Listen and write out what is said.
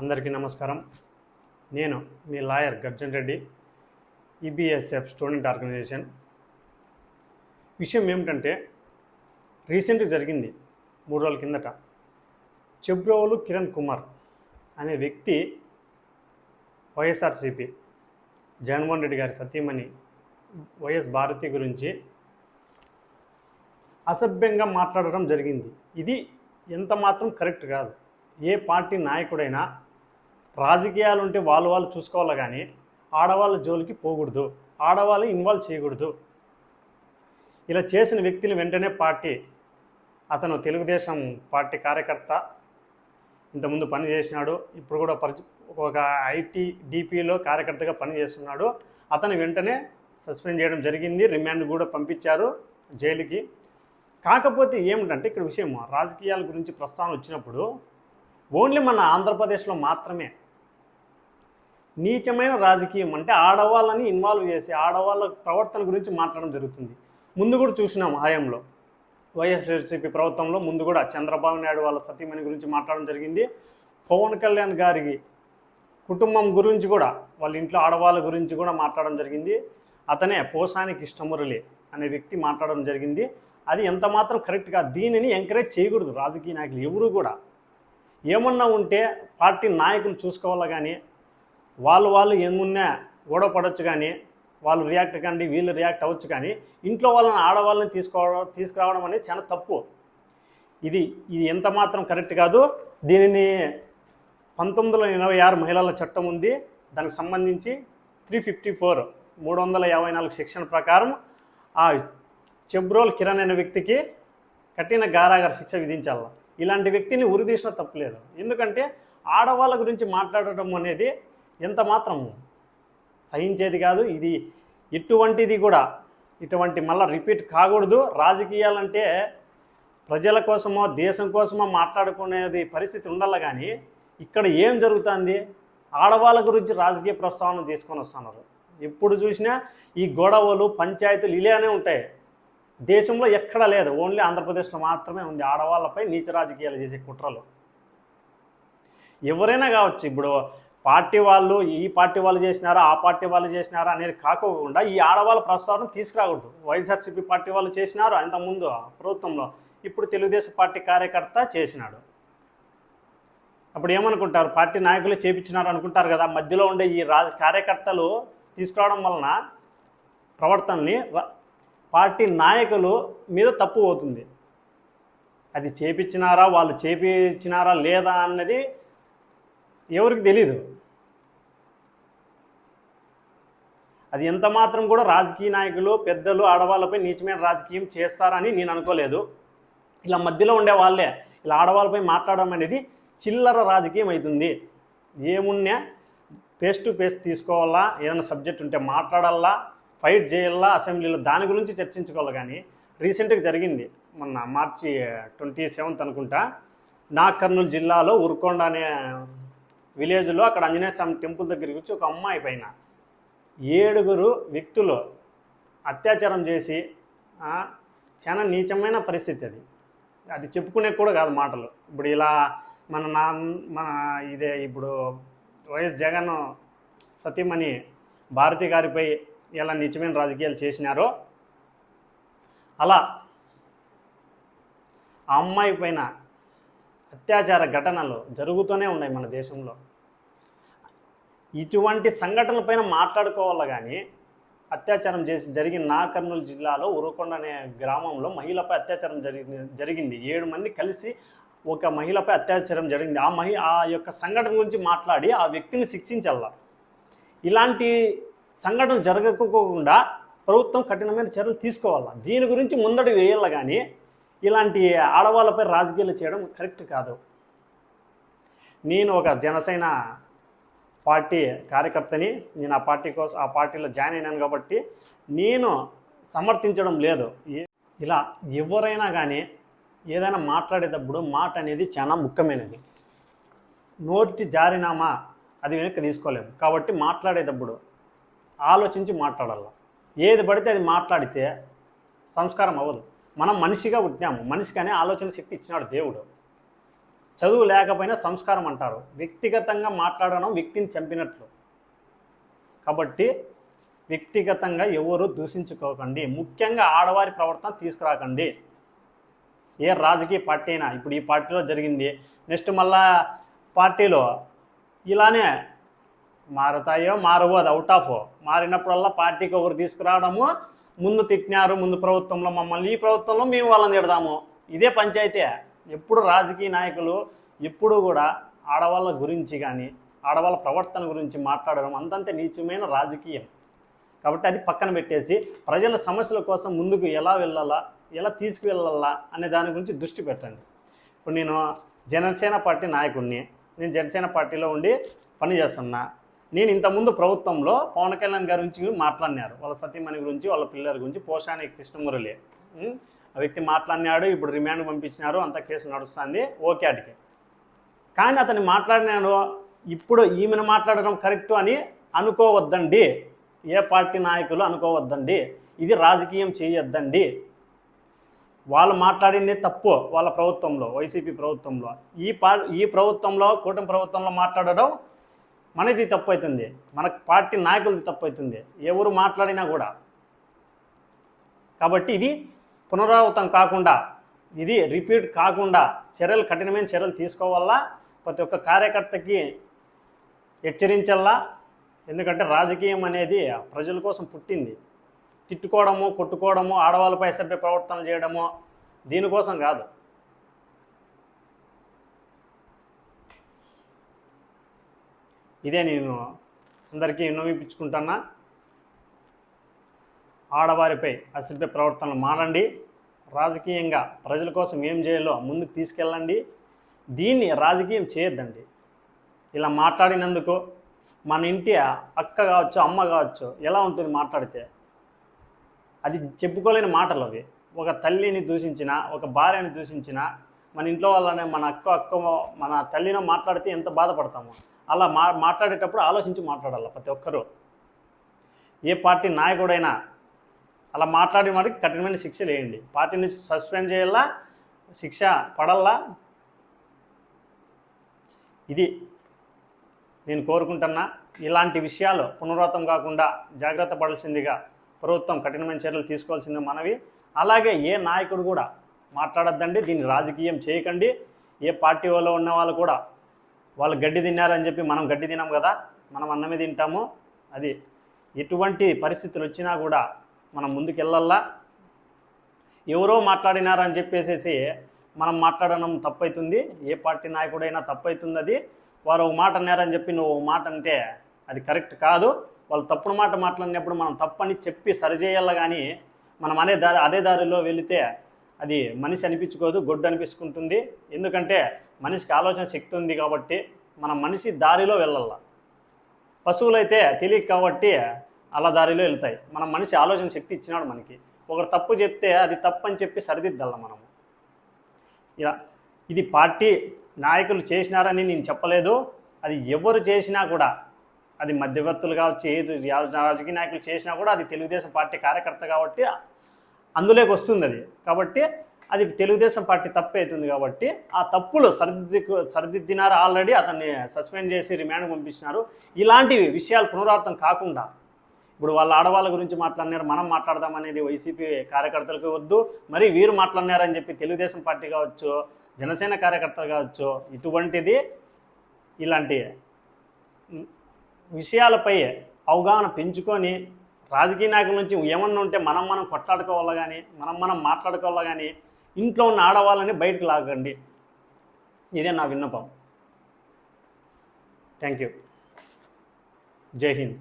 అందరికీ నమస్కారం. నేను మీ lawyer Garjan Reddy EBSF student organisation. విషయం ఏమిటంటే రీసెంట్గా జరిగింది మూడు రోజుల కిందట. చెబ్రోలు కిరణ్ కుమార్ అనే వ్యక్తి వైఎస్ఆర్సిపి జగన్మోహన్ రెడ్డి గారి సతీమణి వైఎస్ భారతి గురించి అసభ్యంగా మాట్లాడడం జరిగింది. ఇది ఎంత మాత్రం కరెక్ట్ కాదు. ఏ పార్టీ నాయకుడైనా రాజకీయాలు ఉంటే వాళ్ళు వాళ్ళు చూసుకోవాలి కానీ ఆడవాళ్ళ జోలికి పోకూడదు. ఆడవాళ్ళు ఇన్వాల్వ్ చేయకూడదు. ఇలా చేసిన వ్యక్తులు వెంటనే పార్టీ అతను తెలుగుదేశం పార్టీ కార్యకర్త ఇంతకుముందు పని చేసినాడు ఇప్పుడు కూడా పరిచ ఒక ఐటీ డిపిలో కార్యకర్తగా పనిచేస్తున్నాడు అతను వెంటనే సస్పెండ్ చేయడం జరిగింది రిమాండ్ కూడా పంపించారు జైలుకి. కాకపోతే ఏమిటంటే ఇక్కడ విషయం రాజకీయాల గురించి ప్రస్తావన వచ్చినప్పుడు ఓన్లీ మన ఆంధ్రప్రదేశ్లో మాత్రమే నీచమైన రాజకీయం అంటే ఆడవాళ్ళని ఇన్వాల్వ్ చేసి ఆడవాళ్ళ ప్రవర్తన గురించి మాట్లాడడం జరుగుతుంది. ముందు కూడా చూసినాం హయాంలో. వైఎస్ఆర్సీపీ ప్రభుత్వంలో ముందు కూడా చంద్రబాబు నాయుడు వాళ్ళ సతీమణి గురించి మాట్లాడడం జరిగింది. పవన్ కళ్యాణ్ గారికి కుటుంబం గురించి కూడా వాళ్ళ ఇంట్లో ఆడవాళ్ళ గురించి కూడా మాట్లాడడం జరిగింది. అతనే పోసానికి కృష్ణమురళి అనే వ్యక్తి మాట్లాడడం జరిగింది. అది ఎంత మాత్రం కరెక్ట్గా దీనిని ఎంకరేజ్ చేయకూడదు రాజకీయ నాయకులు ఎవరు కూడా. ఏమన్నా ఉంటే పార్టీ నాయకులు చూసుకోవాలా కానీ వాళ్ళు వాళ్ళు ఎంగున్నా గొడవ పడవచ్చు కానీ వాళ్ళు రియాక్ట్ కండి వీళ్ళు రియాక్ట్ అవ్వచ్చు కానీ ఇంట్లో వాళ్ళని ఆడవాళ్ళని తీసుకోవడం తీసుకురావడం అనేది చాలా తప్పు. ఇది ఇది ఎంత మాత్రం కరెక్ట్ కాదు. దీనిని పంతొమ్మిది వందల ఎనభై ఆరు మహిళల చట్టం ఉంది. దానికి సంబంధించి త్రీ ఫిఫ్టీ ఫోర్ మూడు వందల యాభై నాలుగు సెక్షన్ ప్రకారం ఆ చెబ్రోల్ కిరణ్ అనే వ్యక్తికి కఠిన గారాగార శిక్ష విధించాలి. ఇలాంటి వ్యక్తిని ఉరిదీసిన తప్పులేదు ఎందుకంటే ఆడవాళ్ళ గురించి మాట్లాడటం అనేది ఎంత మాత్రం సహించేది కాదు. ఇది ఇటువంటిది కూడా. ఇటువంటి మళ్ళీ రిపీట్ కాకూడదు. రాజకీయాలంటే ప్రజల కోసమో దేశం కోసమో మాట్లాడుకునేది పరిస్థితి ఉండాలి కానీ ఇక్కడ ఏం జరుగుతుంది? ఆడవాళ్ళ గురించి రాజకీయ ప్రస్తావన తీసుకొని వస్తున్నారు. ఎప్పుడు చూసినా ఈ గొడవలు పంచాయతీలు ఇలానే ఉంటాయి. దేశంలో ఎక్కడా లేదు. ఓన్లీ ఆంధ్రప్రదేశ్లో మాత్రమే ఉంది. ఆడవాళ్ళపై నీచ రాజకీయాలు చేసే కుట్రలు. ఎవరైనా కావచ్చు. ఇప్పుడు పార్టీ వాళ్ళు ఈ పార్టీ వాళ్ళు చేసినారా ఆ పార్టీ వాళ్ళు చేసినారా అనేది కాకోకుండా ఈ ఆడవాళ్ళ ప్రస్తావన తీసుకురాకూడదు. వైఎస్ఆర్సీపీ పార్టీ వాళ్ళు చేసినారు అంతకుముందు ప్రభుత్వంలో. ఇప్పుడు తెలుగుదేశం పార్టీ కార్యకర్త చేసినాడు. అప్పుడు ఏమనుకుంటారు? పార్టీ నాయకులు చేపించినారు అనుకుంటారు కదా. మధ్యలో ఉండే ఈ రా కార్యకర్తలు తీసుకురావడం వలన ప్రవర్తనని పార్టీ నాయకులు మీద తప్పు అవుతుంది అది చేపించినారా వాళ్ళు చేపించినారా లేదా అన్నది ఎవరికి తెలీదు. అది ఎంత మాత్రం కూడా రాజకీయ నాయకులు పెద్దలు ఆడవాళ్ళపై నీచమైన రాజకీయం చేస్తారని నేను అనుకోలేదు. ఇలా మధ్యలో ఉండే వాళ్ళే ఇలా ఆడవాళ్ళపై మాట్లాడడం అనేది చిల్లర రాజకీయం అవుతుంది ఏమున్నా ఫేస్ టు ఫేస్ తీసుకోవాలా? ఏదైనా సబ్జెక్ట్ ఉంటే మాట్లాడాలా? ఫైట్ చేయాలా? అసెంబ్లీలో దాని గురించి చర్చించుకోవాలి కానీ రీసెంట్గా జరిగింది. మొన్న మార్చి ట్వంటీ సెవెంత్ అనుకుంటా. నా కర్నూలు జిల్లాలో ఉర్కొండ అనే విలేజ్లో అక్కడ ఆంజనేయ స్వామి టెంపుల్ దగ్గరికి వచ్చి ఒక అమ్మాయి పైన ఏడుగురు వ్యక్తులు అత్యాచారం చేసి చాలా నీచమైన పరిస్థితి అది. అది చెప్పుకునే కూడా కాదు మాటలు. ఇప్పుడు ఇలా మన నా మన ఇదే ఇప్పుడు వైఎస్ జగన్ సతీమణి భారతి గారిపై ఎలా నిజమైన రాజకీయాలు చేసినారో అలా ఆ అమ్మాయి పైన అత్యాచార ఘటనలు జరుగుతూనే ఉన్నాయి మన దేశంలో. ఇటువంటి సంఘటనలపైన మాట్లాడుకోవాలి కానీ అత్యాచారం చేసి జరిగిన నా కర్నూలు జిల్లాలో ఉరకొండ అనే గ్రామంలో మహిళపై అత్యాచారం జరిగింది జరిగింది. ఏడు మంది కలిసి ఒక మహిళపై అత్యాచారం జరిగింది. ఆ మహి ఆ యొక్క సంఘటన గురించి మాట్లాడి ఆ వ్యక్తిని శిక్షించాల? ఇలాంటి సంఘటన జరగకోకుండా ప్రభుత్వం కఠినమైన చర్యలు తీసుకోవాలి? దీని గురించి ముందడు వేయాలి కానీ ఇలాంటి ఆడవాళ్ళపై రాజకీయాలు చేయడం కరెక్ట్ కాదు. నేను ఒక జనసేన పార్టీ కార్యకర్తని నేను ఆ పార్టీ కోసం ఆ పార్టీలో జాయిన్ అయినాను కాబట్టి నేను సమర్థించడం లేదు. ఇలా ఎవరైనా కానీ ఏదైనా మాట్లాడేటప్పుడు మాట అనేది చాలా ముఖ్యమైనది. నోటి జారినామా అది వెనక్కి తీసుకోలేము. కాబట్టి మాట్లాడేటప్పుడు ఆలోచించి మాట్లాడాలి. ఏది పడితే అది మాట్లాడితే సంస్కారం అవ్వదు. మనం మనిషిగా పుట్టినాము. మనిషికి అనే ఆలోచన శక్తి ఇచ్చినాడు దేవుడు. చదువు లేకపోయినా సంస్కారం అంటారు. వ్యక్తిగతంగా మాట్లాడడం వ్యక్తిని చంపినట్లు. కాబట్టి వ్యక్తిగతంగా ఎవరు దూషించుకోకండి. ముఖ్యంగా ఆడవారి ప్రవర్తన తీసుకురాకండి. ఏ రాజకీయ పార్టీ అయినా ఇప్పుడు ఈ పార్టీలో జరిగింది. నెక్స్ట్ మళ్ళా పార్టీలో ఇలానే మారుతాయో మారవో అది అవుట్ ఆఫ్ మారినప్పుడల్లా పార్టీకి ఒకరు తీసుకురావడము ముందు తిట్టినారు ముందు ప్రభుత్వంలో మమ్మల్ని ఈ ప్రభుత్వంలో మేము వాళ్ళని తిడదాము. ఇదే పంచాయతీ. ఎప్పుడు రాజకీయ నాయకులు ఎప్పుడూ కూడా ఆడవాళ్ళ గురించి కానీ ఆడవాళ్ళ ప్రవర్తన గురించి మాట్లాడడం అంతంతే నీచమైన రాజకీయం. కాబట్టి అది పక్కన పెట్టేసి ప్రజల సమస్యల కోసం ముందుకు ఎలా వెళ్ళాలా ఎలా తీసుకువెళ్ళాలా అనే దాని గురించి దృష్టి పెట్టండి. ఇప్పుడు నేను జనసేన పార్టీ నాయకుడిని నేను జనసేన పార్టీలో ఉండి పనిచేస్తున్నా నేను ఇంతకుముందు ప్రభుత్వంలో పవన్ కళ్యాణ్ గారి గురించి మాట్లాడినారు. వాళ్ళ సతీమణి గురించి వాళ్ళ పిల్లల గురించి పోషాని కృష్ణమురళి. ఆ వ్యక్తి మాట్లాడినాడు ఇప్పుడు రిమాండ్ పంపించినారు అంత కేసు నడుస్తుంది. ఓకే అటుకి. కానీ అతను మాట్లాడినాడు ఇప్పుడు ఈమెను మాట్లాడడం కరెక్ట్ అని అనుకోవద్దండి. ఏ పార్టీ నాయకులు అనుకోవద్దండి. ఇది రాజకీయం చేయొద్దండి. వాళ్ళు మాట్లాడింది తప్పు వాళ్ళ ప్రభుత్వంలో వైసీపీ ప్రభుత్వంలో. ఈ పా ఈ ప్రభుత్వంలో కూటమి ప్రభుత్వంలో మాట్లాడడం మనది తప్పు అవుతుంది మన పార్టీ నాయకులది తప్పు అవుతుంది ఎవరు మాట్లాడినా కూడా. కాబట్టి ఇది పునరావృతం కాకుండా ఇది రిపీట్ కాకుండా చర్యలు కఠినమైన చర్యలు తీసుకోవాలా? ప్రతి ఒక్క కార్యకర్తకి హెచ్చరించల్లా ఎందుకంటే రాజకీయం అనేది ప్రజల కోసం పుట్టింది. తిట్టుకోవడము కొట్టుకోవడము ఆడవాళ్ళపై అసభ్య ప్రవర్తన చేయడము దీనికోసం కాదు. ఇదే నేను అందరికీ విన్నవించుకుంటున్నా. ఆడవారిపై అసభ్య ప్రవర్తనలు మానండి. రాజకీయంగా ప్రజల కోసం ఏం చేయాలో ముందుకు తీసుకెళ్ళండి. దీన్ని రాజకీయం చేయొద్దండి. ఇలా మాట్లాడినందుకు మన ఇంటి అక్క కావచ్చు అమ్మ కావచ్చు ఎలా ఉంటుంది మాట్లాడితే? అది చెప్పుకోలేని మాటలు అవి. ఒక తల్లిని దూషించిన ఒక భార్యని దూషించిన మన ఇంట్లో వాళ్ళనే మన అక్క అక్క మన తల్లినో మాట్లాడితే ఎంత బాధపడతామో? అలా మా మాట్లాడేటప్పుడు ఆలోచించి మాట్లాడాలి ప్రతి ఒక్కరూ? ఏ పార్టీ నాయకుడైనా అలా మాట్లాడిన వారికి కఠినమైన శిక్ష వేయండి పార్టీ నుంచి సస్పెండ్ చేయాలా? శిక్ష పడల్లా? ఇది నేను కోరుకుంటున్నా. ఇలాంటి విషయాలు పునరావృతం కాకుండా జాగ్రత్త పడాల్సిందిగా ప్రభుత్వం కఠినమైన చర్యలు తీసుకోవాల్సింది మనవి. అలాగే ఏ నాయకుడు కూడా మాట్లాడొద్దండి. దీన్ని రాజకీయం చేయకండి. ఏ పార్టీ వాళ్ళు ఉన్న వాళ్ళు కూడా వాళ్ళు గడ్డి తిన్నారని చెప్పి మనం గడ్డి తినాం కదా. మనం అన్నమే తింటాము. అది ఎటువంటి పరిస్థితులు వచ్చినా కూడా మనం ముందుకెళ్ళల్లా ఎవరో మాట్లాడినారని చెప్పేసేసి మనం మాట్లాడడం తప్పవుతుంది ఏ పార్టీ నాయకుడైనా తప్పవుతుంది అది వారు ఒక మాట అన్నారని చెప్పి నువ్వు మాట అంటే అది కరెక్ట్ కాదు. వాళ్ళు తప్పుడు మాట మాట్లాడినప్పుడు మనం తప్పని చెప్పి సరిచేయాలి కానీ మనం అనే దారి అదే దారిలో వెళితే అది మనిషి అనిపించుకోదు గొడ్డు అనిపించుకుంటుంది. ఎందుకంటే మనిషికి ఆలోచన శక్తి ఉంది కాబట్టి మనం మనిషి దారిలో వెళ్ళాల? పశువులైతే తెలియక కాబట్టి అలా దారిలో వెళ్తాయి. మనం మనిషి ఆలోచన శక్తి ఇచ్చినాడు మనకి. ఒకరు తప్పు చెప్తే అది తప్పు అని చెప్పి సరిదిద్దాల మనము. ఇలా ఇది పార్టీ నాయకులు చేసినారని నేను చెప్పలేదు. అది ఎవరు చేసినా కూడా అది మధ్యవర్తులు కావచ్చు ఏది రాజకీయ నాయకులు చేసినా కూడా అది తెలుగుదేశం పార్టీ కార్యకర్త కాబట్టి అందులోకి వస్తుంది అది. కాబట్టి అది తెలుగుదేశం పార్టీ తప్పు అవుతుంది కాబట్టి ఆ తప్పులు సరిది సరిదిద్దినారు ఆల్రెడీ అతన్ని సస్పెండ్ చేసి రిమాండ్ పంపించినారు. ఇలాంటివి విషయాలు పునరావృతం కాకుండా ఇప్పుడు వాళ్ళ ఆడవాళ్ళ గురించి మాట్లాడినారు మనం మాట్లాడదాం అనేది వైసీపీ కార్యకర్తలకు వద్దు. మరి వీరు మాట్లాడినారని చెప్పి తెలుగుదేశం పార్టీ కావచ్చు జనసేన కార్యకర్తలు కావచ్చు ఇటువంటిది ఇలాంటి విషయాలపై అవగాహన పెంచుకొని రాజకీయ నాయకుల నుంచి ఏమన్నా ఉంటే మనం మనం కొట్లాడుకోవాలి కానీ మనం మనం మాట్లాడుకోవాలి కానీ ఇంట్లో ఉన్న ఆడవాళ్ళని బయటకు లాగండి. ఇదే నా విన్నపం. Thank you. జై హింద్.